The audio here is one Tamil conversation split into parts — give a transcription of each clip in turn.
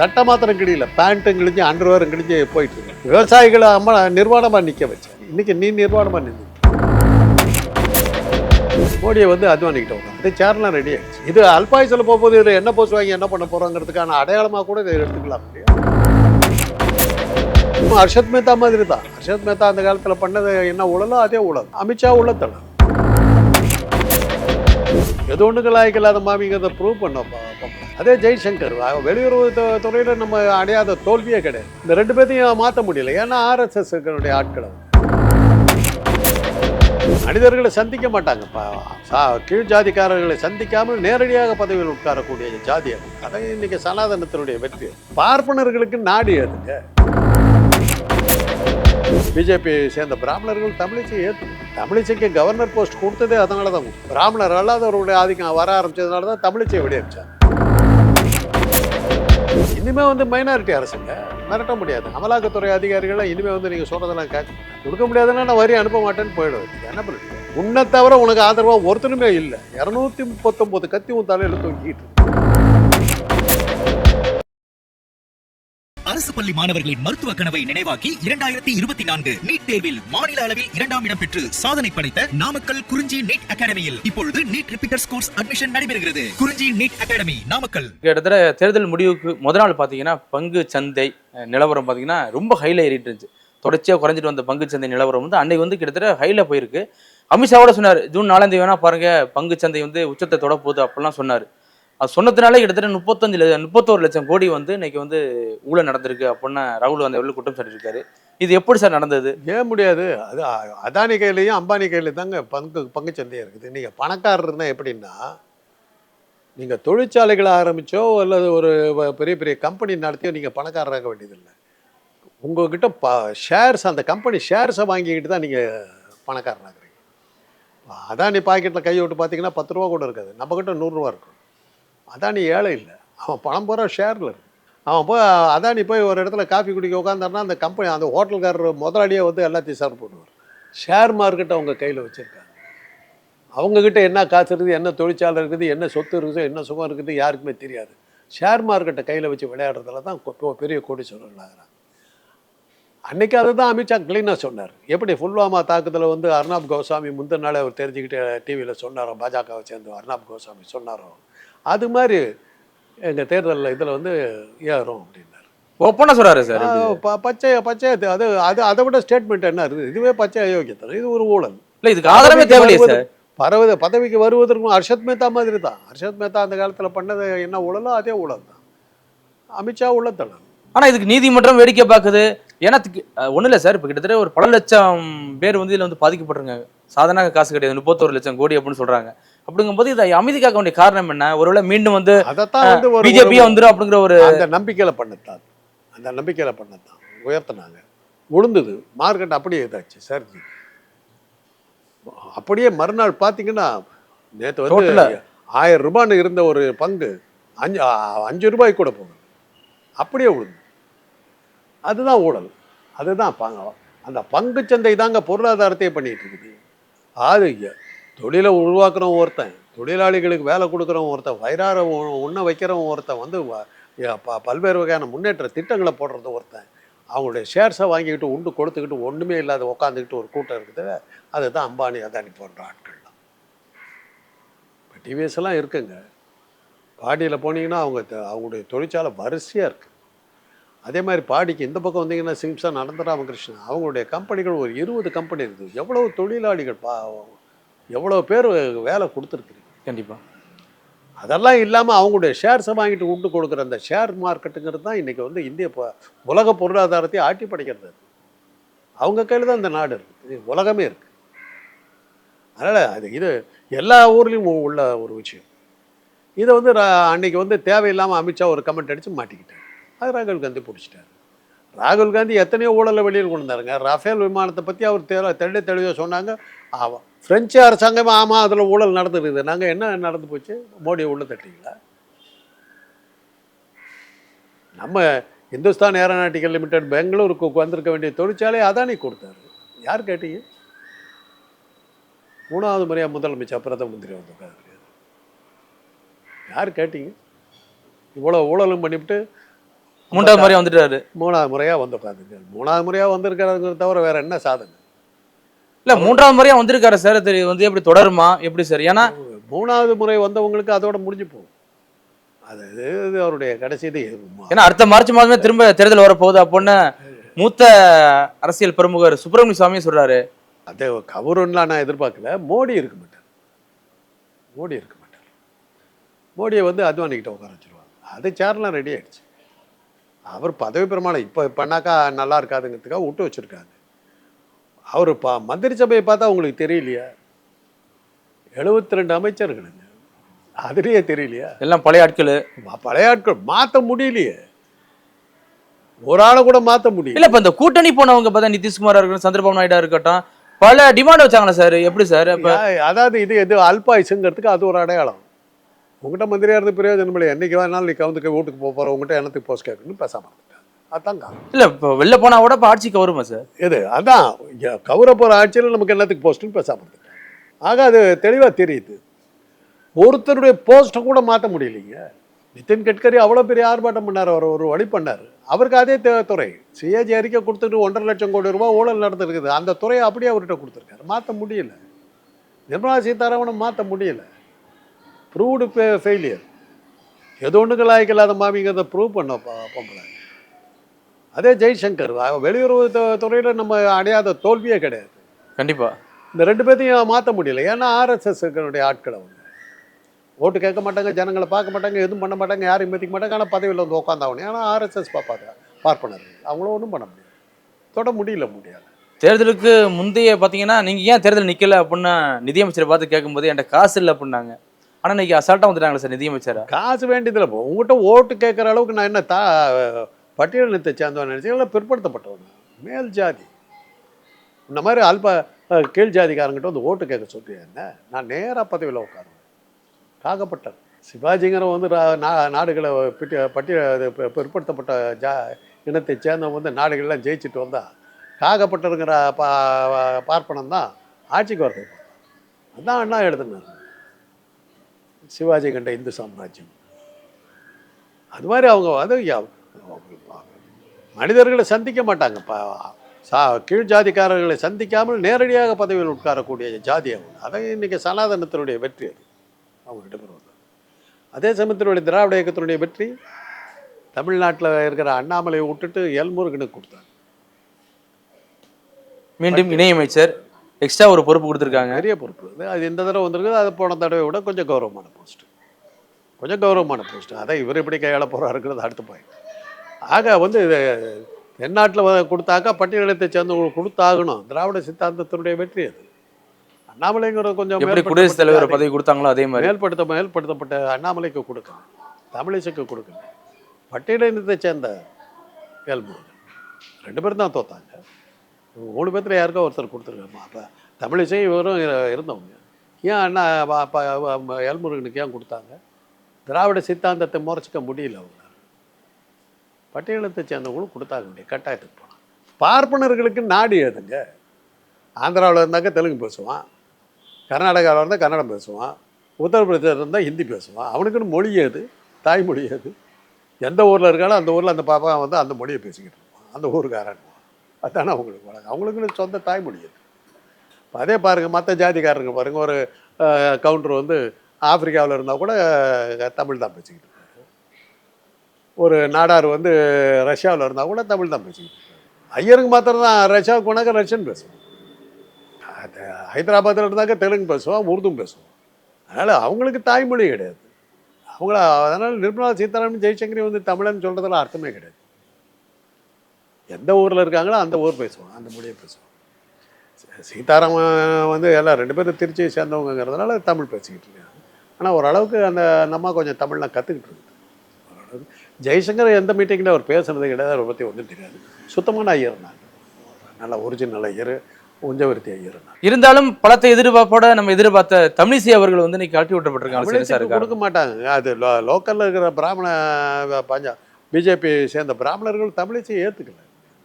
சட்டை மாத்திரம் கிடையில பேண்ட்டும் கிழிஞ்சு அண்டர்வேரும் கிழிஞ்சு போயிட்டு இருக்கு விவசாயிகளை அம்மா நிர்வாணமாக நிற்க வச்சேன் இன்னைக்கு நீ நிர்வாணமாக நின்று மோடியை வந்து அத்வானிக்கிட்ட உட்காந்து சேர்லாம் ரெடி ஆயிடுச்சு. இது அல்பாயுசில் போகும்போது இதில் என்ன போஸ்ட் வாங்கி என்ன பண்ண போகிறோங்கிறதுக்கான அடையாளமாக கூட இதை எடுத்துக்கலாம். இல்லையா ஹர்ஷத் மேத்தா மாதிரி தான். ஹர்ஷத் மேத்தா அந்த காலத்தில் பண்ணது என்ன ஊழலோ அதே ஊழல் அமித்ஷா உள்ளத்தல எது ஒன்றுக்கு லாய்க்கில்லாத மாமிங்கிறத ப்ரூவ் பண்ணோம். அதே ஜெய்சங்கர் வெளியுறவு துறையில் நம்ம அடையாத தோல்வியே கிடையாது. இந்த ரெண்டு பேர்த்தையும் மாற்ற முடியல. ஏன்னா ஆர்எஸ்எஸ் ஆட்களை மனிதர்களை சந்திக்க மாட்டாங்கப்பா சா- கீழ் ஜாதிக்காரர்களை சந்திக்காமல் நேரடியாக பதவியில் உட்காரக்கூடிய ஜாதி அது. அதை இன்னைக்கு சனாதனத்தினுடைய வெற்றி. பார்ப்பனர்களுக்கு நாடு அதுங்க பிஜேபி சேர்ந்த பிராமணர்கள் தமிழிசை ஏற்று தமிழிசைக்கு கவர்னர் போஸ்ட் கொடுத்ததே அதனால தான் பிராமணர் அல்லாதவருடைய ஆதிக்கம் வர ஆரம்பிச்சதுனால தான் தமிழிசையை வெளியேறிச்சாங்க இனிமே வந்து மைனாரிட்டி அரசுங்க மிரட்ட முடியாது. அமலாக்கத்துறை அதிகாரிகளை இனிமே வந்து நீங்க சொல்றதெல்லாம் கேட்க கொடுக்க முடியாதுன்னா நான் வரி அனுப்ப மாட்டேன்னு போயிடுவேன். என்ன பண்ணுறது? உன்னை தவிர உனக்கு ஆதரவா ஒருத்தனுமே இல்லை. இரநூத்தி முப்பத்தொன்பது கத்தி உன் தலையில தூக்கிட்டு அரசு பள்ளி மாணவர்களின் மருத்துவ கனவை நினைவாக்கி இரண்டாயிரத்தி இருபத்தி நான்கு நீட் தேர்வில் மாநில அளவில் இரண்டாம் இடம் பெற்று சாதனை படைத்த நாமக்கல் குறிஞ்சி நீட் அகாடமியில் இப்பொழுது நீட் ரிப்பீட்டர்ஸ் கோர்ஸ் அட்மிஷன் நடைபெறுகிறது. குறிஞ்சி நீட் அகாடமி நாமக்கல். கிட்டத்தட்ட தேர்தல் முடிவுக்கு முதல் நாள் பார்த்தீங்கன்னா பங்கு சந்தை நிலவரம் பார்த்தீங்கன்னா ரொம்ப ஹைல ஏறிட்டு இருந்துச்சு. தொடர்ச்சியாக குறைஞ்சிட்டு வந்த பங்கு சந்தை நிலவரம் வந்து அன்னைக்கு வந்து கிட்டத்தட்ட ஹைல போயிருக்கு. அமித்ஷாவோட சொன்னார் ஜூன் நாலாம் தேதி வேணா பாருங்க பங்கு சந்தை வந்து உச்சத்தை தொட போகுது அப்படிலாம் சொன்னார். அது சொன்னதுனால கிட்டத்தட்ட முப்பத்தஞ்சு லட்சம் முப்பத்தோரு லட்சம் கோடி வந்து இன்னைக்கு வந்து ஊழல் நடந்திருக்கு அப்படின்னு ராகுல் காந்தி அவர்கள் குற்றம் சாட்டியிருக்காரு. இது எப்படி சார் நடந்தது? ஏன் முடியாது? அது அதானி கையிலையும் அம்பானி கையிலையும் தாங்க பங்கு பங்குச்சந்தையாக இருக்குது. நீங்கள் பணக்காரர் எப்படின்னா நீங்கள் தொழிற்சாலைகளை ஆரம்பித்தோ அல்லது ஒரு பெரிய பெரிய கம்பெனி நடத்தியோ நீங்கள் பணக்காரராக வேண்டியதில்லை. உங்கள்கிட்ட ப ஷேர்ஸ் அந்த கம்பெனி ஷேர்ஸை வாங்கிக்கிட்டு தான் நீங்கள் பணக்காரனாகிறீங்க அதானி பாக்கெட்டில் கையை விட்டு பார்த்தீங்கன்னா பத்து ரூபா கூட இருக்காது. நம்மக்கிட்ட நூறுரூவா இருக்கும். அதானி ஏழை இல்லை. அவன் பணம் போகிற ஷேரில் அவன் போய் அதானி போய் ஒரு இடத்துல காஃபி குடிக்க உட்காந்தாருன்னா அந்த கம்பெனி அந்த ஹோட்டல்காரர் முதலாளியே வந்து எல்லாத்தையும் சார் போடுவார் ஷேர் மார்க்கெட்டை அவங்க கையில் வச்சுருக்காங்க. அவங்கக்கிட்ட என்ன காசு இருக்குது என்ன தொழிற்சாலை இருக்குது என்ன சொத்து இருக்குது என்ன சுகம் இருக்குது யாருக்குமே தெரியாது. ஷேர் மார்க்கெட்டை கையில் வச்சு விளையாடுறதுல தான் பெரிய கோடீஸ்வரர்கள் அன்றைக்கி அதை தான் அமித்ஷா கிளீனாக சொன்னார். எப்படி புல்வாமா தாக்குதலில் வந்து அர்ணாப் கோஸ்வாமி முந்தின நாளே அவர் தெரிஞ்சுக்கிட்டு டிவியில் சொன்னாரோ பாஜகவை சேர்ந்து அர்ணாப் கோசாமி சொன்னாரோ அது மாதிரி எங்கள் தேர்தலில் இதில் வந்து ஏறும் அப்படின்னாரு. ஓப்பனாக சொல்றாரு சார் ப- பச்சை பச்சை அது அது அது விட ஸ்டேட்மெண்ட் என்ன இருக்குது? இதுவே பச்சை அயோக்கியத்தனம். இது ஒரு ஊழல். இல்லை இதுக்கு ஆதாரமே தேவையில்லையே சார். பரவது பதவிக்கு வருவதற்கும் ஹர்ஷத் மேத்தா மாதிரி தான் ஹர்ஷத் மேத்தா அந்த காலத்தில் பண்ணது என்ன ஊழலோ அதே ஊழல் தான் அமித்ஷா உள்ளத்தனம் ஆனா இதுக்கு நீதிமன்றம் வேடிக்கை பார்க்குது. ஏன்னா ஒன்றும் இல்லை சார். இப்போ கிட்டத்தட்ட ஒரு பல லட்சம் பேர் வந்து இதில் வந்து பாதிக்கப்பட்டிருக்காங்க. சாதாரண காசு கிடையாது. முப்பத்தோரு லட்சம் கோடி அப்படின்னு சொல்றாங்க. அப்படிங்கும்போது இதை அமைதி காக்க வேண்டிய காரணம் என்ன? ஒருவேளை மீண்டும் வந்து பிஜேபியே வந்துடும் அப்படிங்கிற ஒரு அந்த நம்பிக்கையில் பண்ணத்தான். அந்த நம்பிக்கையில் பண்ணத்தான். உயர்த்தினாங்க. உளுந்தது. மார்க்கெட் அப்படியே இதாச்சு. சரிச்சு அப்படியே மறுநாள் பார்த்தீங்கன்னா நேற்று வந்து? ஆயிரம் ரூபான்னு இருந்த ஒரு பங்கு அஞ்சு அஞ்சு ரூபாய் கூட போகுது அப்படியே உளுந்து. அதுதான் ஊழல். அதுதான் பாங்க. அந்த பங்குச்சந்தை தாங்க பொருளாதாரத்தையே பண்ணிட்டு இருக்குது. அது தொழிலை உருவாக்குறவன் ஒருத்தன் தொழிலாளிகளுக்கு வேலை கொடுக்குறவன் ஒருத்தன் வயிறார உ- உண்ண வைக்கிறவன் ஒருத்தன் வந்து ப- பல்வேறு வகையான முன்னேற்ற திட்டங்களை போடுறது ஒருத்தன். அவங்களுடைய ஷேர்ஸை வாங்கிக்கிட்டு உண்டு கொடுத்துக்கிட்டு ஒன்றுமே இல்லாத உட்காந்துக்கிட்டு ஒரு கூட்டம் இருக்குது. அதுதான் அம்பானி அதானி போன்ற ஆட்கள்லாம். இப்போ டிவிஎஸ் எல்லாம் இருக்குங்க. பாடியில் போனீங்கன்னா அவங்க அவங்களுடைய தொழிற்சாலை வரிசையாக இருக்குது அதே மாதிரி பாடிக்கு இந்த பக்கம் வந்தீங்கன்னா சிம்சா நடந்த ராமகிருஷ்ணன் அவங்களுடைய கம்பெனிகள் ஒரு இருபது கம்பெனி இருக்குது. எவ்வளவு தொழிலாளிகள் பா எவ்வளோ பேர் வேலை கொடுத்துருக்குறீங்க? கண்டிப்பா. அதெல்லாம் இல்லாமல் அவங்களுடைய ஷேர்ஸை வாங்கிட்டு உண்டு கொடுக்குற அந்த ஷேர் மார்க்கெட்டுங்கிறது தான் இன்றைக்கி வந்து இந்திய பொ- உலக பொருளாதாரத்தை ஆட்டி படைக்கிறது. அவங்க கையில் தான் இந்த நாடு இருக்குது இது உலகமே இருக்குது அதனால் அது இது எல்லா ஊர்லேயும் உள்ள ஒரு விஷயம். இதை வந்து அன்னைக்கு வந்து தேவையில்லாமல் அமித்ஷா ஒரு கமெண்ட் அடித்து மாட்டிக்கிட்டார். அது ராகுல் காந்தி பிடிச்சிட்டாரு. ராகுல் காந்தி எத்தனையோ ஊழலை வெளியில் கொண்டு வந்தாருங்க. ரஃபேல் விமானத்தை பற்றி அவர் தெளி தெளிவாக சொன்னாங்க. ஆமாம் பிரெஞ்சு அரசாங்கமே ஆமாம் அதில் ஊழல் நடந்துருக்குது. நாங்கள் என்ன நடந்து போச்சு? மோடியை உள்ள தட்டிங்களா? நம்ம இந்துஸ்தான் ஏரோநாட்டிக்கல் லிமிடெட் பெங்களூருக்கு வந்திருக்க வேண்டிய தொழிற்சாலை அதானி கொடுத்தாரு. யார் கேட்டீங்க? மூணாவது முறையாக முதலமைச்சர் பிரதம மந்திரி வந்திருக்காரு யார் கேட்டீங்க? இவ்வளோ ஊழலும் பண்ணிவிட்டு மூன்றாவது முறையா வந்துட்டாரு. மூணாவது முறையாக வந்து உட்காந்துருக்காரு மூணாவது முறையாக வந்திருக்காருங்கிறத தவிர வேற என்ன சாதனை? இல்ல மூன்றாவது முறையா வந்திருக்காரு சார். அது வந்து எப்படி தொடருமா? எப்படி சார்? ஏன்னா மூணாவது முறை வந்தவங்களுக்கு அதோட முடிஞ்சு போகும். அது இது- அவருடைய கடைசி இது. ஏன்னா அடுத்த மார்ச் மாதமே திரும்ப தேர்தல் வரப்போகுது. அப்படின்னு மூத்த அரசியல் பிரமுகர் சுப்பிரமணிய சுவாமி சொல்றாரு. அது கவருன்னெலாம் நான் எதிர்பார்க்கல. மோடி இருக்க மாட்டார். மோடி இருக்க மாட்டார். மோடியை வந்து அத்வானிக்கிட்ட உட்கார வச்சிருவாங்க. அது சேர்லாம் ரெடி ஆயிடுச்சு. அவர் பதவி பிரமாணம் இப்போ பண்ணாக்கா நல்லா இருக்காதுங்கிறதுக்காக விட்டு வச்சிருக்காங்க. அவர் பா மந்திரி சபையை பார்த்தா உங்களுக்கு தெரியலையா? எழுபத்தி ரெண்டு அமைச்சர்களுங்க. அதுலேயே தெரியலையா? எல்லாம் பழைய ஆட்கள். பழைய ஆட்கள் மாற்ற முடியலையே. ஒரு ஆளை கூட மாற்ற முடியல. இல்ல இப்ப இந்த கூட்டணி போனவங்க பார்த்தா நிதிஷ்குமாரா இருக்கட்டும் சந்திரபாபு நாயுடா இருக்கட்டும் பல டிமாண்ட் வச்சாங்களே சார். எப்படி சார்? இப்ப அதாவது இது எது அல்பாயுசுங்கிறதுக்கு அது ஒரு அடையாளம். உங்கள்கிட்ட மந்திரியா இருந்து பிரயோஜனம் இல்லை என்னைக்கு வேணாலும் நீ கவுந்துக்க வீட்டுக்கு போக போகிற உங்கள்கிட்ட எனக்கு போஸ்ட் கேட்கணும்னு பேசாம காரணம் இல்ல இப்ப வெளில போனா கூட இப்ப ஆட்சிக்கு வருமா சார்? எது? அதான் கவுர போகிற ஆட்சியில் நமக்கு என்னத்துக்கு போஸ்ட்டுன்னு பேசாம இருந்துட்டாங்க ஆக அது தெளிவாக தெரியுது. ஒருத்தருடைய போஸ்ட்டை கூட மாற்ற முடியலைங்க. நிதின் கட்கரி அவ்வளோ பெரிய ஆர்ப்பாட்டம் பண்ணார் அவர் ஒரு வழி பண்ணார். அவருக்கு அதே துறை. சிஏஜி அறிக்கை கொடுத்துட்டு ஒன்றரை லட்சம் கோடி ரூபாய் ஊழல் நடந்திருக்குது. அந்த துறையை அப்படியே அவர்கிட்ட கொடுத்துருக்காரு. மாற்ற முடியல. நிர்மலா சீதாராமனை மாற்ற முடியல. ப்ரூவ்டு ஃபெயிலியர் எது ஒன்றுக்கு லாய்க்கு இல்லாத மாமிங்கிறத ப்ரூவ் பண்ண பொம்பளை. அதே ஜெய்சங்கர். வெளியுறவு துறையில நம்ம அடையாத தோல்வியே கிடையாது. கண்டிப்பா. இந்த ரெண்டு பேர்த்தையும் மாற்ற முடியல. ஏன்னா ஆர்எஸ்எஸ்னுடைய ஆட்கள் அவங்க. ஓட்டு கேட்க மாட்டாங்க ஜனங்களை பார்க்க மாட்டாங்க எதுவும் பண்ண மாட்டாங்க யாரையும் மதிக்க மாட்டாங்க ஆனால் பதவியில் வந்து உட்காந்தாகணும் ஏன்னா ஆர்எஸ்எஸ் பார்ப்பாங்க பார்ப்பனர்கள். அவங்கள ஒன்றும் பண்ண முடியாது. தொட முடியல முடியாது. தேர்தலுக்கு முந்தைய பாத்தீங்கன்னா நீங்க ஏன் தேர்தல் நிக்கல அப்படின்னு நிதியமைச்சரை பார்த்து கேட்கும்போது என்கிட்ட காசு இல்லை அப்படின்னாங்க. ஆனா இன்னைக்கு அசால்ட்டா வந்துட்டாங்களே சார் நிதியமைச்சரா. காசு வேண்டியதில்லை உங்கள்கிட்ட ஓட்டு கேட்குற அளவுக்கு நான் என்ன தா பட்டியலினத்தை சேர்ந்தவன் நினச்சேன் பிற்படுத்தப்பட்டவன். மேல் ஜாதி. இந்த மாதிரி அல்ப கீழ் ஜாதிக்காரங்கிட்ட வந்து ஓட்டு கேட்க சொல்லியிருந்தேன் என்ன? நான் நேராக பதவியில் உட்காருவேன். காகப்பட்டர் சிவாஜிங்கிற வந்து நாடுகளை பிட்டி பட்டி பிற்படுத்தப்பட்ட ஜா இனத்தை சேர்ந்தவங்க வந்து நாடுகள்லாம் ஜெயிச்சுட்டு வந்தா காகப்பட்டருங்கிற பா பார்ப்பனம் தான் ஆட்சிக்கு வரது அதான் அண்ணா எழுதுனார். சிவாஜி கண்ட இந்து சாம்ராஜ்யம். அது மாதிரி அவங்க அது மனிதர்களை சந்திக்க மாட்டாங்க. சா கீழ் ஜாதிக்காரர்களை சந்திக்காமல் நேரடியாக பதவியில் உட்காரக்கூடிய ஜாதி அவங்க. அதை இன்னைக்கு சனாதனத்தினுடைய வெற்றி அது. அவங்ககிட்ட பேர் வந்தது அதே சமயத்தினுடைய திராவிட இயக்கத்தினுடைய வெற்றி தமிழ்நாட்டில் இருக்கிற அண்ணாமலையை விட்டுட்டு எல்முருகனுக்கு கொடுத்தாங்க. மீண்டும் இணையமைச்சர் எக்ஸ்ட்ரா ஒரு பொறுப்பு கொடுத்துருக்காங்க. நிறைய பொறுப்பு. அது இந்த தடவை வந்திருக்குது. அது போன தடவை விட கொஞ்சம் கௌரவமான போஸ்ட் கொஞ்சம் கௌரவமான போஸ்ட் அதை இவர் எப்படி கையாள போகிறாருங்கிறது அடுத்த பாயிண்ட் ஆக வந்து தென்னாட்டில் கொடுத்தாக்கா பட்டியலத்தை சேர்ந்தவங்களுக்கு கொடுத்தாகணும். திராவிட சித்தாந்தத்தினுடைய வெற்றி அது. அண்ணாமலைங்கிற கொஞ்சம் எப்படி குடியரசுத் தலைவர் பதவி கொடுத்தாங்களோ அதே மாதிரி. மேல்படுத்த மேல்படுத்தப்பட்ட அண்ணாமலைக்கு கொடுக்கணும். தமிழிசைக்கு கொடுக்கணும். பட்டியலினத்தை சேர்ந்த கேள்முருகன் ரெண்டு பேரும் தான் தோத்தாங்க. மூணு பேர்த்துல யாருக்கோ ஒருத்தர் கொடுத்துருக்காமா அப்போ தமிழிசை இவரும் இரு- இருந்தவங்க. ஏன் அண்ணா எல்முருகனுக்கு ஏன் கொடுத்தாங்க? திராவிட சித்தாந்தத்தை முறைச்சிக்க முடியல அவங்க. பட்டியலத்தை சேர்ந்தவங்களும் கொடுத்தாக வேண்டிய கட்டாயத்துக்கு போனாங்க பார்ப்பனர்களுக்கு நாடு ஏதுங்க ஆந்திராவில் இருந்தாக்க தெலுங்கு பேசுவான் கர்நாடகாவில் இருந்தால் கன்னடம் பேசுவான் உத்தரப்பிரதேசம் இருந்தால் ஹிந்தி பேசுவான். அவனுக்குன்னு மொழி ஏது தாய்மொழி ஏது எந்த ஊரில் இருக்காலும் அந்த ஊரில் அந்த பாப்பா வந்து அந்த மொழியை பேசிக்கிட்டு இருப்பான். அந்த ஊருக்காரன். அதானே அவங்களுக்கு வழக்கம். அவங்களுக்குன்னு சொந்த தாய்மொழி அது அதே பாருங்கள் மற்ற ஜாதிக்காரங்க பாருங்கள் ஒரு கவுண்டர் வந்து ஆப்பிரிக்காவில் இருந்தால் கூட தமிழ் தான் பேசிக்கிட்டு ஒரு நாடார் வந்து ரஷ்யாவில் இருந்தால் கூட தமிழ் தான் பேசுவோம் ஐயருக்கு மாத்திரம் தான் ரஷ்யாவுக்கு போனாக்க ரஷ்யன் பேசுவோம் ஹைதராபாத்தில் இருந்தாக்க தெலுங்கு பேசுவோம் உருதும் பேசுவோம் அதனால் அவங்களுக்கு தாய்மொழி கிடையாது. அவங்கள அதனால் நிர்மலா சீதாராமன் ஜெய்சங்கரி வந்து தமிழன் சொல்கிறதுல அர்த்தமே கிடையாது. எந்த ஊரில் இருக்காங்களோ அந்த ஊர் பேசுவோம் அந்த மொழியை பேசுவோம் சீதாராமன் வந்து எல்லாம் ரெண்டு பேரும் திருச்சியை சேர்ந்தவங்கிறதுனால தமிழ் பேசிக்கிட்டு இருக்காங்க. ஆனால் ஓரளவுக்கு அந்த நம்ம அம்மா கொஞ்சம் தமிழ்லாம் கற்றுக்கிட்டு இருக்கு ஜெய்சங்கர் எந்த மீட்டிங்கில் அவர் பேசுனது கிடையாது அவரை பற்றி ஒன்றும் தெரியாது. சுத்தமான ஐயர் நான். நல்ல ஒரிஜினல் ஐயர் உஞ்சவர்த்தி ஐயர் இருந்தாலும் பலத்தை எதிர்பார்ப்போட நம்ம எதிர்பார்த்த தமிழிசை அவர்கள் வந்து இன்னைக்கு கழட்டி விட்டப்பட்டிருக்காங்க. கொடுக்க மாட்டாங்க. அது லோக்கல்ல இருக்கிற பிராமண பஞ்சா பிஜேபி சேர்ந்த பிராமணர்கள் தமிழிசையை ஏற்றுக்கல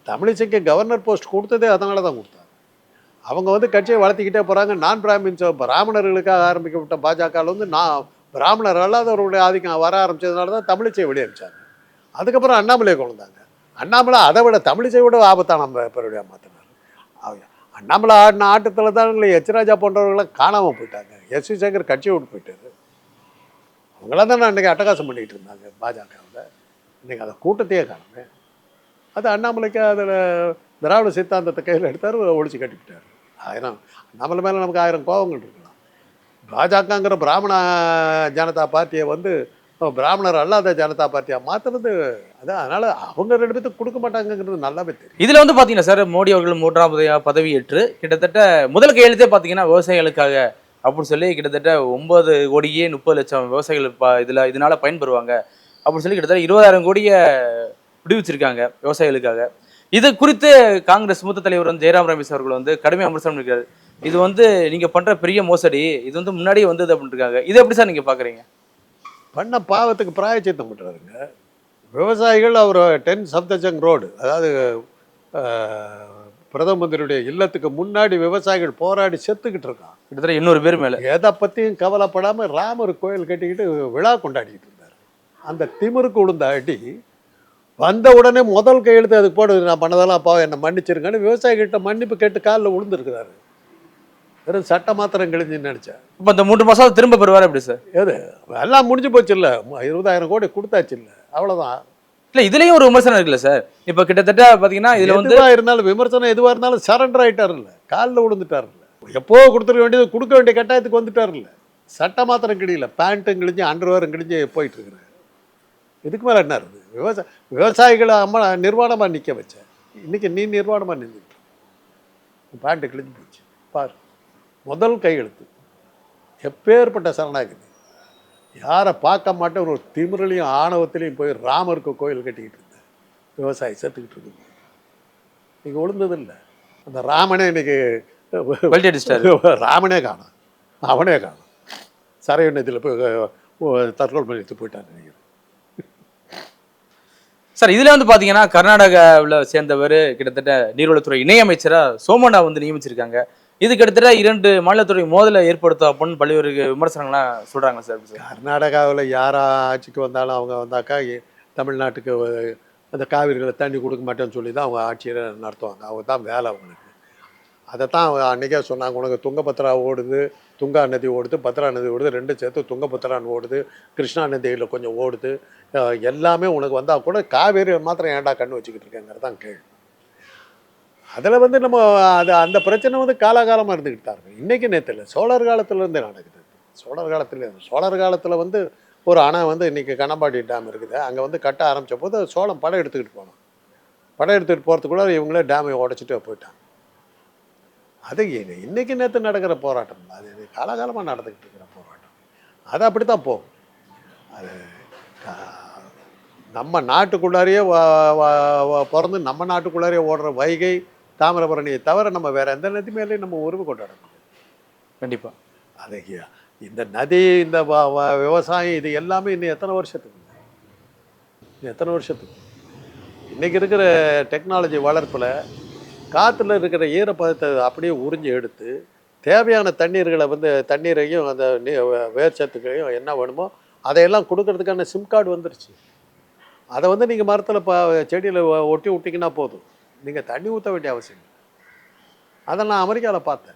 தமிழிசைக்கு கவர்னர் போஸ்ட் கொடுத்ததே அதனால தான் கொடுத்தாங்க. அவங்க வந்து கட்சியை வளர்த்திக்கிட்டே போகிறாங்க நான் பிராமின்ஸ் பிராமணர்களுக்காக ஆரம்பிக்கப்பட்ட பாஜகவில் வந்து நான் பிராமணர் அல்லாதவர்களுடைய ஆதிக்கம் வர ஆரம்பிச்சதுனால தான் தமிழிசையை வெளியே அனுப்பிச்சாங்க அதுக்கப்புறம் அண்ணாமலையை கொண்டாங்க அண்ணாமலை அதை விட தமிழிசை விட ஆபத்தான பேருடைய மாற்றினார் அண்ணாமலை ஆடின ஆட்டத்தில் தான் இல்லை எச்ராஜா போன்றவர்களாம் காணாமல் போயிட்டாங்க. எஸ் வி சேகர் கட்சியை விட்டு போயிட்டாரு. அவங்களாம் தான் அன்றைக்கி அட்டகாசம் பண்ணிகிட்டு இருந்தாங்க பாஜகவில். இன்னைக்கு அதை கூட்டத்தையே காணுமே. அது அண்ணாமலைக்கு அதில் திராவிட சித்தாந்தத்தை கையில் எடுத்தார் ஒழிச்சு கட்டிவிட்டார் ஆயிரம் அண்ணாமலை மேலே நமக்கு ஆயிரம் கோபங்கள் இருக்கலாம். பாஜகங்கிற பிராமண ஜனதா பார்ட்டியை வந்து பிராமணர் அல்லாத ஜனதா பார்ட்டியாக மாற்றுறது அதான் அதனால் அவங்க ரெண்டு பேர்த்துக்கு கொடுக்க மாட்டாங்கங்கிறது நல்லாவே தெரியும். இதில் வந்து பார்த்தீங்கன்னா சார் மோடி அவர்கள் மூன்றாவது பதவி ஏற்று கிட்டத்தட்ட முதல் கையெழுத்தே பார்த்தீங்கன்னா விவசாயிகளுக்காக அப்படின்னு சொல்லி கிட்டத்தட்ட ஒன்பது கோடியே முப்பது லட்சம் விவசாயிகள் ப- இதில் இதனால் பயன்பெறுவாங்க அப்படின்னு சொல்லி கிட்டத்தட்ட இருபதாயிரம் கோடியை விடுவிச்சிருக்காங்க விவசாயிகளுக்காக. இது குறித்து காங்கிரஸ் மூத்த தலைவர் வந்து ஜெயராம் ரமேஷ் அவர்கள் வந்து கடுமையாக விமர்சனம் இருக்கிறார் இது வந்து நீங்கள் பண்ணுற பெரிய மோசடி இது வந்து முன்னாடியே வந்தது அப்படின்னு இருக்காங்க. இதை எப்படி சார் நீங்கள் பார்க்குறீங்க பண்ண பாவத்துக்கு பிராயச்சித்தம் பண்ணுறாருங்க விவசாயிகள் அவர் டென் சப்தஜங் ரோடு அதாவது பிரதம மந்திரியுடைய இல்லத்துக்கு முன்னாடி விவசாயிகள் போராடி செத்துக்கிட்டு இருக்கான். கிட்டத்தட்ட எண்ணூறு பேர் மேல. எதை பற்றியும் கவலைப்படாமல் ராமர் கோயில் கட்டிக்கிட்டு விழா கொண்டாடிக்கிட்டு இருந்தார். அந்த திமிருக்கு உளுந்த அடி வந்த உடனே முதல் கையெழுத்து அதுக்கு போடு நான் பண்ணதெல்லாம் அப்பா என்னை மன்னிச்சிருங்கன்னு விவசாயிகிட்ட மன்னிப்பு கேட்டு காலில் விழுந்துருக்கிறாரு வெறும் சட்ட மாத்திரம் கிழிஞ்சுன்னு நினச்சேன் இப்ப இந்த மூன்று மாசம் திரும்ப பெறுவார் எப்படி சார்? எது? எல்லாம் முடிஞ்சு போச்சு இல்லை. இருபதாயிரம் கோடி கொடுத்தாச்சு இல்லை. அவ்வளோதான் இல்ல இதுலயும் ஒரு விமர்சனம் இருக்குல்ல சார்? இப்ப கிட்டத்தட்ட பாத்தீங்கன்னா இதுல வந்து இருந்தாலும் விமர்சனம் எதுவா இருந்தாலும் சரண்டர் ஆயிட்டாருல்ல காலில் விழுந்துட்டாருல்ல எப்போ கொடுத்துட வேண்டியது கொடுக்க வேண்டிய கட்டாயத்துக்கு வந்துட்டாருல்ல சட்டை மாத்திரம் கிழியல. பேண்ட்டும் கிழிஞ்சு அண்டர்வேரும் கிழிஞ்சு போயிட்டு இருக்கிறாரு. இதுக்கு மேல என்ன இருக்குது? விவசாய விவசாயிகளை அம்மா நிர்வாணமா நிக்க வச்சேன் இன்னைக்கு நீ நிர்வாணமா நின்றுட்டு பேண்ட்டு கிழிஞ்சு போச்சு. பாரு. முதல் கையெழுத்து. எப்பேற்பட்ட சரணாகதி. யாரை பார்க்க மாட்டேன் ஒரு திமிரலையும் ஆணவத்திலையும் போய் ராமருக்கு கோயில் கட்டிக்கிட்டு இருந்தேன். விவசாயி செத்துக்கிட்டு இருக்கு இன்னைக்கு விழுந்தது இல்லை அந்த ராமனே அடிச்சிட்டாரு. ராமனே காணும். அவனே காணும். சரையண்ணத்தில் போய் தற்கொலை பண்ணிட்டு போயிட்டான் நினைக்கிறேன் சார் இதுல வந்து பாத்தீங்கன்னா கர்நாடகாவில் சேர்ந்தவர் கிட்டத்தட்ட நீர்வளத்துறை இணையமைச்சரா சோமண்ணா வந்து நியமிச்சிருக்காங்க. இது கிட்டத்தட்ட இரண்டு மாநிலத்துறை மோதலை ஏற்படுத்தும் அப்படின்னு பல்வேறு விமர்சனங்கள்லாம் சொல்றாங்க சார். கர்நாடகாவில் யாரா ஆட்சிக்கு வந்தாலும் அவங்க வந்தாக்கா தமிழ்நாட்டுக்கு அந்த காவிரிகளை தண்ணி கொடுக்க மாட்டேன்னு சொல்லி தான் அவங்க ஆட்சியை நடத்துவாங்க. அவங்க தான் வேலை அவங்களுக்கு. அதை தான் அவங்க அன்றைக்கே சொன்னாங்க. உனக்கு துங்கபத்ரா ஓடுது துங்கா நதி ஓடுது பத்ரா நதி ஓடுது ரெண்டும் சேர்த்து துங்கபத்ரான்னு ஓடுது கிருஷ்ணா நதியில் கொஞ்சம் ஓடுது. எல்லாமே உனக்கு வந்தால் கூட காவேரி மாத்திரம் ஏன்டா கண்ணு வச்சுக்கிட்டு இருக்கேங்கிறது தான் கேள்வி. அதில் வந்து நம்ம அது அந்த பிரச்சனை வந்து காலாகாலமாக இருந்துக்கிட்டு தான் இருக்கு. இன்றைக்கி நேற்று இல்லை சோழர் காலத்துலேருந்தே நடக்குது சோழர் காலத்துல சோழர் காலத்தில் வந்து ஒரு அணை வந்து இன்றைக்கி கண்ணம்பாடி டேம் இருக்குது. அங்கே வந்து கட்ட ஆரம்பித்த போது சோளம் படம் எடுத்துக்கிட்டு போனோம் படம் எடுத்துக்கிட்டு போகிறதுக்குள்ள இவங்களே டேமை உடச்சிட்டு போயிட்டாங்க. அது இன்றைக்கி நேற்று நடக்கிற போராட்டம். அது அது காலகாலமாக நடந்துக்கிட்டு இருக்கிற போராட்டம். அது அப்படி தான் போகும். அது நம்ம நாட்டுக்குள்ளாரையே பிறந்து நம்ம நாட்டுக்குள்ளாரையே ஓடுற வைகை தாமிரபரணியை தவிர நம்ம வேற எந்த நதி மேலேயும் நம்ம உரிமை கொண்டாட முடியாது. கண்டிப்பா. அது இந்த நதி இந்த விவசாயம் இது எல்லாமே இன்னும் எத்தனை வருஷத்துக்கு? இன்னும் எத்தனை வருஷத்துக்கு? இன்னைக்கு இருக்கிற டெக்னாலஜி வளர்ப்பில் காற்றுல இருக்கிற ஈரப்பதத்தை அப்படியே உறிஞ்சி எடுத்து தேவையான தண்ணீர்களை வந்து தண்ணீரையும் அந்த நீ- வேர் சத்துக்களையும் என்ன வேணுமோ அதையெல்லாம் கொடுக்கறதுக்கான சிம் கார்டு வந்துருச்சு. அதை வந்து நீங்கள் மரத்தில் இப்போ செடியில் ஒட்டி விட்டிங்கன்னா போதும். நீங்கள் தண்ணி ஊற்ற வேண்டிய அவசியம் இல்லை. அதை நான் அமெரிக்காவில் பார்த்தேன்.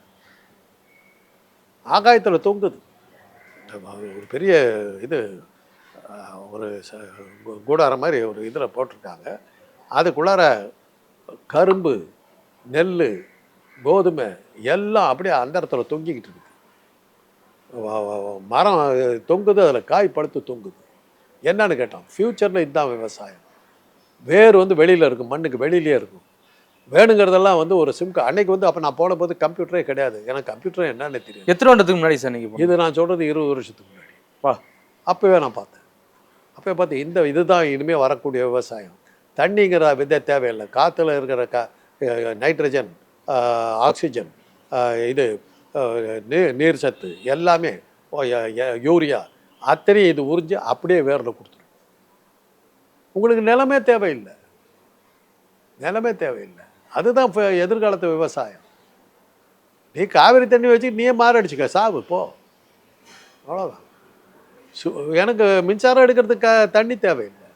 ஆகாயத்தில் தொங்குது. ஒரு பெரிய இது ஒரு ச- கூடாரம் மாதிரி ஒரு இதில் போட்டிருக்காங்க. அதுக்குள்ளார கரும்பு நெல் கோதுமை எல்லாம் அப்படியே அந்த இடத்துல தொங்கிக்கிட்டு இருக்கு. மரம் தொங்குது அதில் காய் படுத்து தொங்குது. என்னன்னு கேட்டான் ஃப்யூச்சரில் இதுதான் விவசாயம். வேர் வந்து வெளியில் இருக்கும் மண்ணுக்கு வெளியிலே இருக்கும். வேணுங்கிறதெல்லாம் வந்து ஒரு சிம் அன்னைக்கு வந்து அப்போ நான் போனபோது கம்ப்யூட்டரே கிடையாது. எனக்கு கம்ப்யூட்டர் என்னன்னு தெரியும் எத்தனை வருடத்துக்கு முன்னாடி சார்? இது நான் சொல்கிறது இருபது வருஷத்துக்கு முன்னாடி. வா. அப்போவே நான் பார்த்தேன். அப்போ பார்த்து இந்த இதுதான் இனிமேல் வரக்கூடிய விவசாயம். தண்ணிங்கிற விதை தேவையில்லை. காற்றுல இருக்கிற கா நைட்ரஜன் ஆக்சிஜன் இது நீர் நீர் சத்து எல்லாமே யூரியா அத்தனையும் இது உறிஞ்சு அப்படியே வேரில் கொடுத்துரும். உங்களுக்கு நிலமே தேவையில்லை. நிலமே தேவையில்லை. அதுதான் இப்போ எதிர்காலத்து விவசாயம். நீ காவிரி தண்ணி வச்சு நீயே மாரடிச்சுக்க சாவு போ. அவ்வளோதான் சு எனக்கு மின்சாரம் எடுக்கிறதுக்கு தண்ணி தேவையில்லை.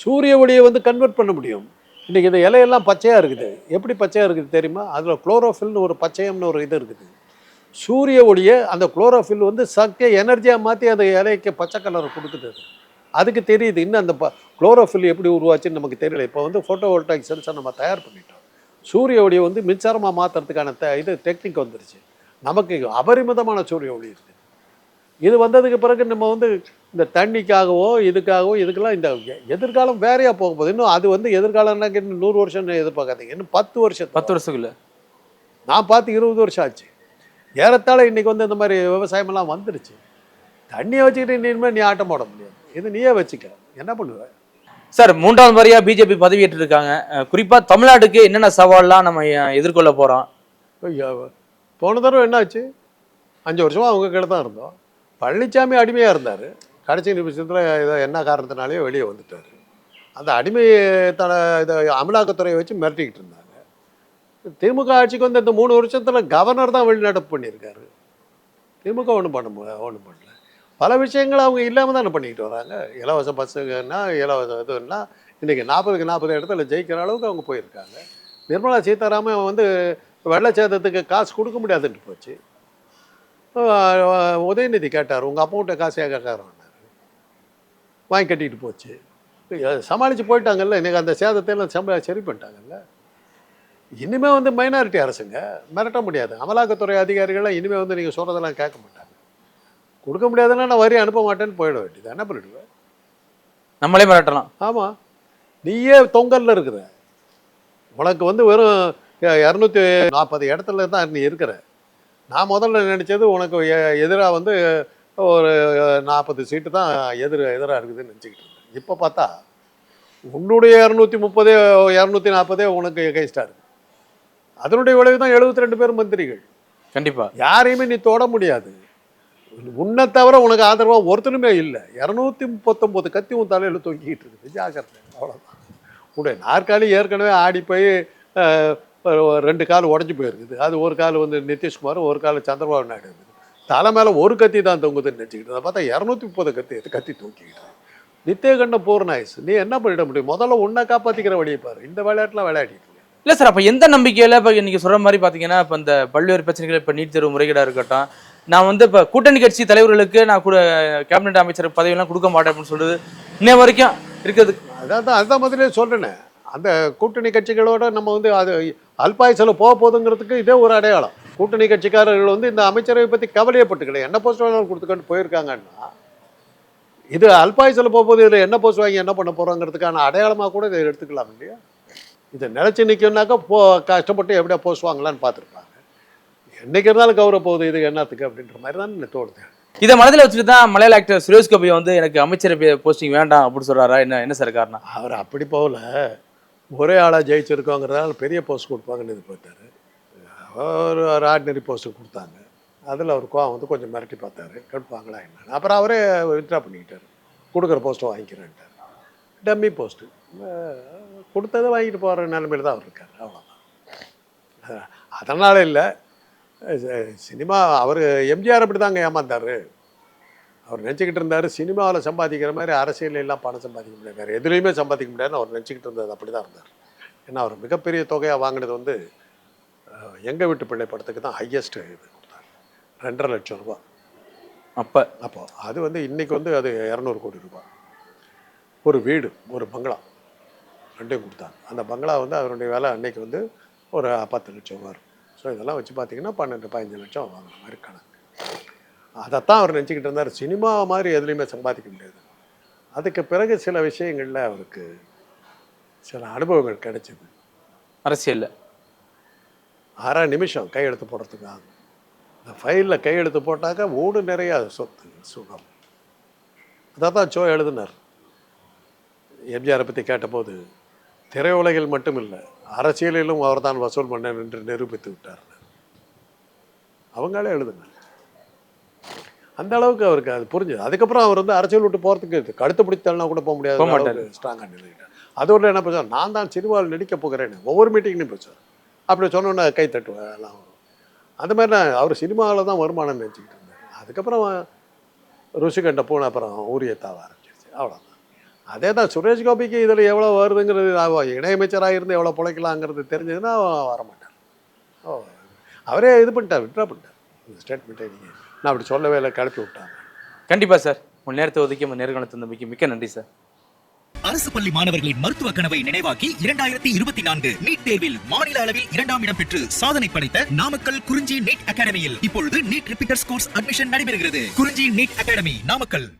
சூரிய ஒளியை வந்து கன்வெர்ட் பண்ண முடியும். இன்றைக்கி இந்த இலையெல்லாம் பச்சையாக இருக்குது. எப்படி பச்சையாக இருக்குது தெரியுமா? அதில் குளோரோஃபில்னு ஒரு பச்சையம்னு ஒரு இது இருக்குது. சூரிய ஒளியை அந்த குளோரோஃபில் வந்து சக்க எனர்ஜியாக மாற்றி அந்த இலைக்கு பச்சை கலரை கொடுக்குது. அதுக்கு தெரியுது. இன்னும் அந்த ப குளோரோஃபில் எப்படி உருவாச்சுன்னு நமக்கு தெரியல. இப்போ வந்து ஃபோட்டோ வோல்டாக் சென்சர் நம்ம தயார் பண்ணிட்டோம். சூரிய ஒளியை வந்து மின்சாரமாக மாற்றுறதுக்கான த இது டெக்னிக் வந்துருச்சு. நமக்கு அபரிமிதமான சூரிய ஒளி இருக்குது இது வந்ததுக்கு பிறகு நம்ம வந்து இந்த தண்ணிக்காகவோ இதுக்காகவோ இதுக்கெல்லாம் இந்த எதிர்காலம் வேறையாக போக போகுது. இன்னும் அது வந்து எதிர்காலம்னா இன்னும் நூறு வருஷம் எதிர்பார்க்காதீங்க. இன்னும் பத்து வருஷம் பத்து வருஷத்துக்குள்ள. நான் பார்த்து இருபது வருஷம் ஆச்சு. ஏறத்தாழ இன்னைக்கு வந்து இந்த மாதிரி விவசாயமெல்லாம் வந்துடுச்சு தண்ணியை வச்சுக்கிட்டு இனிமேல் நீ ஆட்டம் போட முடியாது. இது நீயே வச்சுக்க. என்ன பண்ணுவ? சார் மூன்றாவது முறையா பிஜேபி பதவியேற்று இருக்காங்க குறிப்பா தமிழ்நாட்டுக்கு என்னென்ன சவால்லாம் நம்ம எதிர்கொள்ள போறோம்? போன தடவை என்னாச்சு அஞ்சு வருஷமா அவங்க கீழே தான் இருந்தோம். பழனிசாமி அடிமையாக இருந்தார். கடைசி நிமிஷத்தில் ஏதோ என்ன காரணத்தினாலேயோ வெளியே வந்துட்டார். அந்த அடிமை இதை அமலாக்கத்துறையை வச்சு மிரட்டிக்கிட்டு இருந்தாங்க. திமுக ஆட்சிக்கு வந்து இந்த மூணு வருஷத்தில் கவர்னர் தான் வெளிநடப்பு பண்ணியிருக்காரு. திமுக ஒன்றும் பண்ண ஒன்றும் பண்ணல. பல விஷயங்கள் அவங்க இல்லாமல் தானே பண்ணிக்கிட்டு வராங்க. இலவச பஸ்ஸுங்கன்னா இலவச இதுன்னா இன்றைக்கி நாற்பதுக்கு நாற்பது இடத்துல ஜெயிக்கிற அளவுக்கு அவங்க போயிருக்காங்க. நிர்மலா சீதாராமன் வந்து வெள்ளச்சேதத்துக்கு காசு கொடுக்க முடியாதுன்ட்டு போச்சு. உதயநிதி கேட்டார் உங்கள் அப்பாவுட்ட காசு ஏன் வாங்கி கட்டிட்டு போச்சு. சமாளித்து போயிட்டாங்கல்ல இன்றைக்கி அந்த சேதத்தை எல்லாம் சம்ப சரி பண்ணிட்டாங்கல்ல. இனிமேல் வந்து மைனாரிட்டி அரசுங்க மிரட்ட முடியாது. அமலாக்கத்துறை அதிகாரிகள்லாம் இனிமேல் வந்து நீங்கள் சொல்கிறதெல்லாம் கேட்க மாட்டாங்க. கொடுக்க முடியாதுன்னா நான் வரி அனுப்ப மாட்டேன்னு போயிட வேண்டியது. என்ன பண்ணிடுவேன்? நம்மளே மிரட்டலாம். ஆமாம் நீயே தொங்கல்ல இருக்கிற உனக்கு வந்து வெறும் இரநூத்தி நாற்பது இடத்துல தான் நீ இருக்கிற. நான் முதல்ல நினச்சது உனக்கு எதிராக வந்து ஒரு நாற்பது சீட்டு தான் எதிர் எதிராக இருக்குதுன்னு நினச்சிக்கிட்டு இருந்தேன். இப்போ பார்த்தா உன்னுடைய இரநூத்தி முப்பதே இரநூத்தி நாற்பதே உனக்கு எகைஸ்டாக இருக்கு. அதனுடைய விளைவு தான் எழுபத்தி ரெண்டு பேர் மந்திரிகள். கண்டிப்பா. யாரையுமே நீ தொட முடியாது. உன்னை தவிர உனக்கு ஆதரவாக ஒருத்தனுமே இல்லை. இரநூத்தி முப்பத்தொம்போது கத்தி உன் தலையில் தொங்கிக்கிட்டு இருக்குது. ஜாக்கிரதை. அவ்வளோதான் உடைய நாற்காலி ஏற்கனவே ஆடி போய் ரெண்டு கால் உடஞ்சி போயிருக்குது. அது ஒரு கால் வந்து நிதிஷ்குமார் ஒரு கால் சந்திரபாபு நாயுடு இருக்குது. தலை மேலே ஒரு கத்தி தான் தொங்குதுன்னு நினச்சிக்கிட்டு அதை பார்த்தா இரநூத்தி முப்பது கத்தி எடுத்து கத்தி தூக்கிக்கிட்டு நித்தியகண்ட பூர்ணாயுஸ் நீ என்ன பண்ணிட முடியும்? முதல்ல உன்னை காப்பாற்றிக்கிற வழியை பாரு. இந்த விளையாட்டுலாம் விளையாடிட்டு இல்லை சார் அப்போ எந்த நம்பிக்கையில் இப்போ இன்றைக்கி சொல்கிற மாதிரி பார்த்தீங்கன்னா இப்போ இந்த பல்வேறு பிரச்சனைகள் இப்போ நீட் தேர்வு முறைகேடாக இருக்கட்டும் நான் வந்து இப்போ கூட்டணி கட்சி தலைவர்களுக்கு நான் கூட கேபினெட் அமைச்சர் பதவியெல்லாம் கொடுக்க மாட்டேன் அப்படின்னு சொல்றது இன்ன வரைக்கும் இருக்குது. அதான் தான் அதுதான் மாதிரியே சொல்கிறேனே அந்த கூட்டணி கட்சிகளோட நம்ம வந்து அது அல்பாயுசில் போக போதுங்கிறதுக்கு இதே ஒரு அடையாளம். கூட்டணி கட்சிக்காரர்கள் வந்து இந்த அமைச்சரவை பற்றி கவலையப்பட்டுக்கல என்ன போஸ்ட் வேணாலும் கொடுத்துக்கிட்டு போயிருக்காங்கன்னா இது அல்பாயுசில் போகும்போது இதில் என்ன போஸ்ட் வாங்கி என்ன பண்ண போகிறோங்கிறதுக்கான அடையாளமாக கூட இதை எடுத்துக்கலாம் இல்லையா? இதை நிலச்சி நிற்கும்னாக்கா போ கஷ்டப்பட்டு எப்படியா போஸ்ட் வாங்கலாம்னு பார்த்துருப்பாங்க என்னைக்கு இருந்தாலும் கௌரவ போகுது இது என்னத்துக்கு அப்படின்ற மாதிரி தான் எனக்கு தோணுது. இதை மனதில் வச்சுட்டு தான் மலையாள ஆக்டர் சுரேஷ் கோபி வந்து எனக்கு அமைச்சர் போஸ்டிங் வேண்டாம் அப்படின்னு சொல்றாரா? என்ன என்ன சார் காரணம்? அவர் அப்படி போகல. ஒரே ஆளாக ஜெயிச்சிருக்கோங்கிறதால பெரிய போஸ்ட் கொடுப்பாங்கன்னு எதிர்பார்த்தாரு. அவர் ஒரு ஆர்டினரி போஸ்ட்டு கொடுத்தாங்க. அதில் அவர் கோவம் வந்து கொஞ்சம் மிரட்டி பார்த்தாரு. கெடுப்பாங்களா என்னன்னு. அப்புறம் அவரே வித்ட்ரா பண்ணிக்கிட்டார். கொடுக்குற போஸ்ட்டை வாங்கிக்கிறேன்ட்டார். டம்மி போஸ்ட்டு கொடுத்ததை வாங்கிட்டு போகிற நிலைமையில தான் அவர் இருக்கார். அவ்வளோதான் அதனால் இல்லை. சினிமா அவர் எம்ஜிஆர் அப்படி தாங்க ஏமாந்தார். அவர் நினச்சிக்கிட்டு இருந்தார் சினிமாவில் சம்பாதிக்கிற மாதிரி அரசியல் எல்லாம் பணம் சம்பாதிக்க முடியாது வேறு எதுலேயுமே சம்பாதிக்க முடியாதுன்னு அவர் நினச்சிக்கிட்டு இருந்தது அப்படி தான் இருந்தார். ஏன்னா அவர் மிகப்பெரிய தொகையாக வாங்கினது வந்து எங்கள் வீட்டு பிள்ளை படத்துக்கு தான் ஹையஸ்ட் இது கொடுத்தாங்க ரெண்டரை லட்சம் ரூபாய். அப்ப? அப்போ அது வந்து இன்னைக்கு வந்து அது இரநூறு கோடி ரூபாய். ஒரு வீடு ஒரு பங்களா ரெண்டையும் கொடுத்தாங்க. அந்த பங்களா வந்து அதனுடைய விலை அன்னைக்கு வந்து ஒரு பத்து லட்சம் வரும் ஸோ இதெல்லாம் வச்சு பார்த்தீங்கன்னா பன்னெண்டு பதினஞ்சு லட்சம் வாங்குற மாதிரி கணக்கு. அதைத்தான் அவர் நினச்சிக்கிட்டு இருந்தார். சினிமா மாதிரி எதுலேயுமே சம்பாதிக்க முடியாது. அதுக்கு பிறகு சில விஷயங்களில் அவருக்கு சில அனுபவங்கள் கிடைச்சிது. அரசியல்ல. அரை நிமிஷம் கையெழுத்து போடுறதுக்கு ஆகும் இந்த ஃபைலில் கையெழுத்து போட்டாக்கா ஊடு நிறைய சொத்து சுகம். அதை தான் சோ எழுதினார். எம்ஜிஆரை பற்றி கேட்டபோது திரையுலகில் மட்டும் இல்லை அரசியலிலும் அவர் தான் வசூல் பண்ணேன் என்று நிரூபித்து விட்டார். அவங்களே எழுதினார் அந்த அளவுக்கு அவருக்கு அது புரிஞ்சுது. அதுக்கப்புறம் அவர் வந்து அரசியல் விட்டு போகிறதுக்கு கழுத்து பிடித்தல்னா கூட போக முடியாது. ஸ்ட்ராங்காக நிலையிட்டார் அதோட என்ன பேசுவார் நான் தான் சினிமாவில் நடிக்க போகிறேன்னு ஒவ்வொரு மீட்டிங்லையும் பேசுவார் அப்படி சொன்னோன்னே கை தட்டுவேன் எல்லாம் வரும். அந்த மாதிரி நான் அவர் சினிமாவில் தான் வருமானம் நினச்சிக்கிட்டு இருந்தார். அதுக்கப்புறம் ருசி கண்ட பூனை அப்புறம் ஊரிய தாவ ஆரம்பிச்சிருச்சு. அவ்வளோதான் அதே தான் சுரேஷ் கோபிக்கு இதில் எவ்வளோ வருதுங்கிறது இணையமைச்சராக இருந்து எவ்வளோ பிழைக்கலாங்கிறது தெரிஞ்சதுன்னா அவன் வரமாட்டான் ஓ அவரே இது பண்ணிட்டார் விட்ரா பண்ணிட்டார். இந்த ஸ்டேட்மெண்ட்டை நீங்கள் நான் அப்படி சொல்லவே இல்லை கிளப்பி விட்டாங்க. கண்டிப்பா சார். உங்கள் நேரத்தை ஒதுக்கி உங்கள் நேர்காணல் தந்தமைக்கு மிக்க நன்றி சார். அரசு பள்ளி மாணவர்களின் மருத்துவ கனவை நினைவாக்கி இரண்டாயிரத்தி இருபத்தி நான்கு நீட் தேர்வில் மாநில அளவில் இரண்டாம் இடம் பெற்று சாதனை படைத்த நாமக்கல் குறிஞ்சி நீட் அகாடமியில் இப்பொழுது நீட் ரிப்பீட்டர்ஸ் கோர்ஸ் அட்மிஷன் நடைபெறுகிறது. குறிஞ்சி நீட் அகாடமி நாமக்கல்.